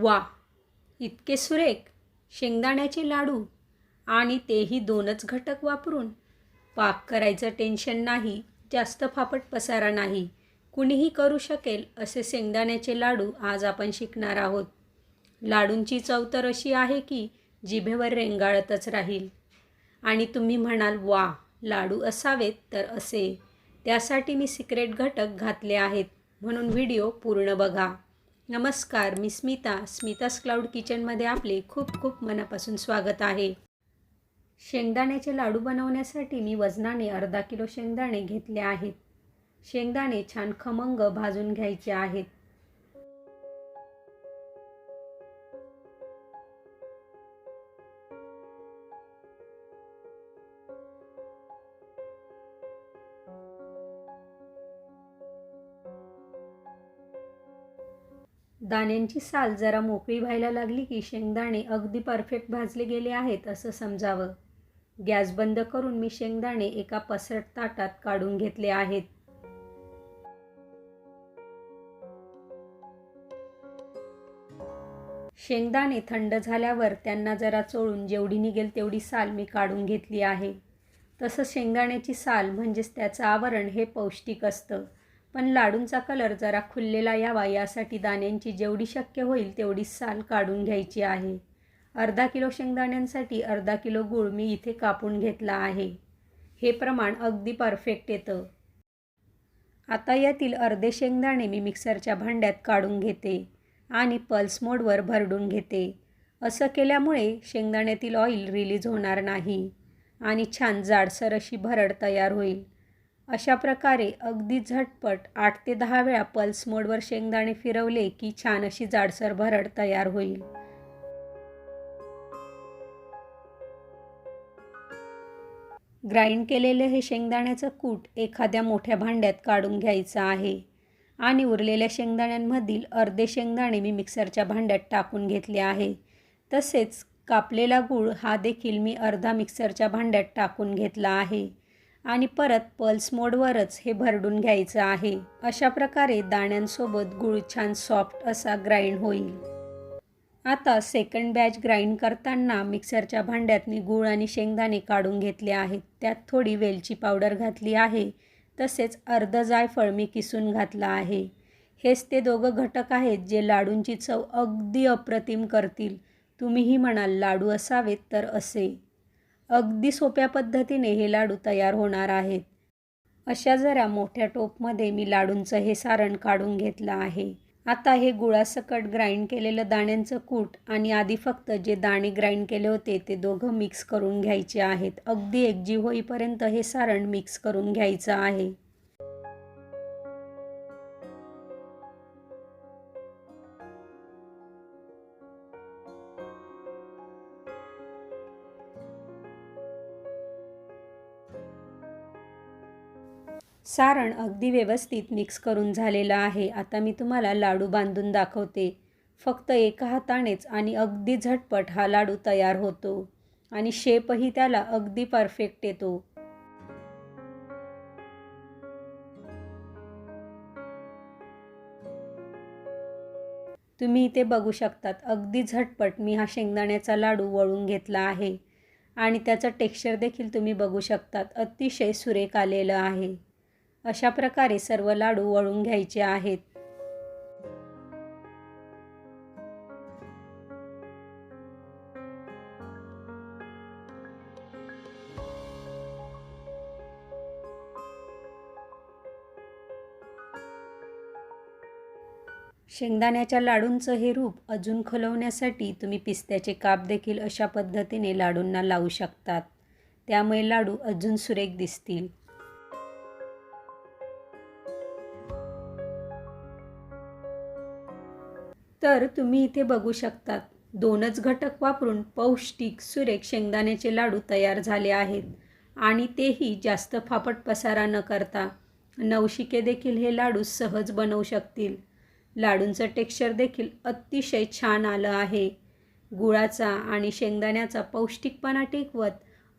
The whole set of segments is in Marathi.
वा इतके सुरेख शेंगदाण्याचे लाडू आणि तेही दोनच घटक वापरून. पाक करायचं टेन्शन नाही जास्त फापट पसारा नाही कुणीही करू शकेल असे शेंगदाण्याचे लाडू आज आपण शिकणार आहोत. लाडूंची चव तर अशी आहे की जिभेवर रेंगाळतच राहील. आणि तुम्ही म्हणाल वा लाडू असावेत तर असे. त्यासाठी मी सिक्रेट घटक घातले आहेत म्हणून व्हिडिओ पूर्ण बघा. नमस्कार मी स्मिता स्मितास क्लाउड किचनमध्ये आपले खूप खूप मनापासून स्वागत आहे. शेंगदाण्याचे लाडू बनवण्यासाठी मी वजनाने अर्धा किलो शेंगदाणे घेतले आहेत. शेंगदाणे छान खमंग भाजून घ्यायचे आहेत. दाण्यांची साल जरा मोकळी व्हायला लागली की शेंगदाणे अगदी परफेक्ट भाजले गेले आहेत असं समजावं. गॅस बंद करून मी शेंगदाणे एका पसरट ताटात काढून घेतले आहेत. शेंगदाणे थंड झाल्यावर त्यांना जरा चोळून जेवढी निघेल तेवढी साल मी काढून घेतली आहे. तसं शेंगदाण्याची साल म्हणजेच त्याचं आवरण हे पौष्टिक असतं. पण लाडूंचा कलर जरा खुललेला यावा यासाठी दाण्यांची जेवढी शक्य होईल तेवढी साल काढून घ्यायची आहे. अर्धा किलो शेंगदाण्यांसाठी अर्धा किलो गूळ मी इथे कापून घेतला आहे. हे प्रमाण अगदी परफेक्ट येतं. आता यातील अर्धे शेंगदाणे मी मिक्सरच्या भांड्यात काढून घेते आणि पल्स मोडवर भरडून घेते. असं केल्यामुळे शेंगदाण्यातील ऑइल रिलीज होणार नाही आणि छान जाडसर अशी भरड तयार होईल. अशा प्रकारे अगदी झटपट आठ ते दहा वेळा पल्स मोडवर शेंगदाणे फिरवले की छान अशी जाडसर भरड तयार होईल. ग्राइंड केलेले हे शेंगदाण्याचं कूट एखाद्या मोठ्या भांड्यात काढून घ्यायचं आहे. आणि उरलेल्या शेंगदाण्यांमधील अर्धे शेंगदाणे मी मिक्सरच्या भांड्यात टाकून घेतले आहे. तसेच कापलेला गूळ हा देखील मी अर्धा मिक्सरच्या भांड्यात टाकून घेतला आहे. आणि परत पल्स मोडवरच हे भरडून घ्यायचं आहे. अशा प्रकारे दाण्यांसोबत गूळ छान सॉफ्ट असा ग्राइंड होईल. आता सेकंड बॅच ग्राइंड करताना मिक्सरच्या भांड्यात मी गूळ आणि शेंगदाणे काढून घेतले आहेत. त्यात थोडी वेलची पावडर घातली आहे. तसेच अर्ध जायफळ मी किसून घातला आहे. हेच ते दोघं घटक आहेत जे लाडूंची चव अगदी अप्रतिम करतील. तुम्हीही म्हणाल लाडू असावेत तर असे. अगदी सोप्या पद्धतीने हे लाडू तयार होणार आहेत. अशा जरा मोठ्या टोपमध्ये मी लाडूंचं हे सारण काढून घेतलं आहे. आता हे गुळासकट ग्राइंड केलेलं दाण्यांचं कूट आणि आधी फक्त जे दाणे ग्राइंड केले होते ते दोघं मिक्स करून घ्यायचे आहेत. अगदी एकजीव होईपर्यंत हे सारण मिक्स करून घ्यायचं आहे. सारण अगदी व्यवस्थित मिक्स करून झालेलं आहे. आता मी तुम्हाला लाडू बांधून दाखवते. फक्त एका हातानेच आणि अगदी झटपट हा लाडू तयार होतो. आणि शेपही त्याला अगदी परफेक्ट येतो. तुम्ही इथे बघू शकतात अगदी झटपट मी हा शेंगदाण्याचा लाडू वळून घेतला आहे. आणि त्याचं टेक्स्चर देखील तुम्ही बघू शकतात अतिशय सुरेख आलेलं आहे. अशा प्रकारे सर्व लाडू वळून घ्यायचे आहेत. शेंगदाण्याच्या लाडूंचं हे रूप अजून खुलवण्यासाठी तुम्ही पिस्त्याचे काप देखील अशा पद्धतीने लाडूंना लावू शकतात. त्यामुळे लाडू अजून सुरेख दिसतील. तर तुम्ही इथे बघू शकतात. दोनच घटक वापरून पौष्टिक सुरेख शेंगदाण्याचे लाडू तयार झाले आहेत. आणि तेही जास्त फापट पसारा न करता. नवशिके देखील हे लाडू सहज बनवू शकतील. लाडूंचं टेक्स्चर देखील अतिशय छान आलं आहे. गुळाचा आणि शेंगदाण्याचा पौष्टिकपणा टिकवत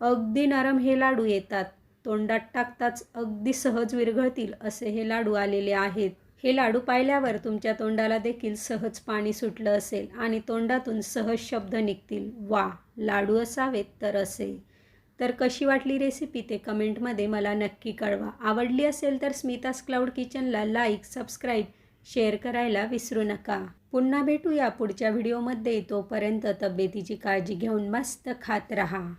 अगदी नरम हे लाडू येतात. तोंडात टाकताच अगदी सहज विरघळतील असे हे लाडू आलेले आहेत. हे लाडू पाहिल्यावर तुमच्या तोंडाला देखील सहज पाणी सुटलं असेल आणि तोंडातून सहज शब्द निघतील. वा लाडू असावेत तर असे. तर कशी वाटली रेसिपी ते कमेंटमध्ये मला नक्की कळवा. आवडली असेल तर स्मितास क्लाउड किचनला लाईक सबस्क्राईब शेअर करायला विसरू नका. पुन्हा भेटूया पुढच्या व्हिडिओमध्ये तोपर्यंत तब्येतीची काळजी घेऊन मस्त खात रहा.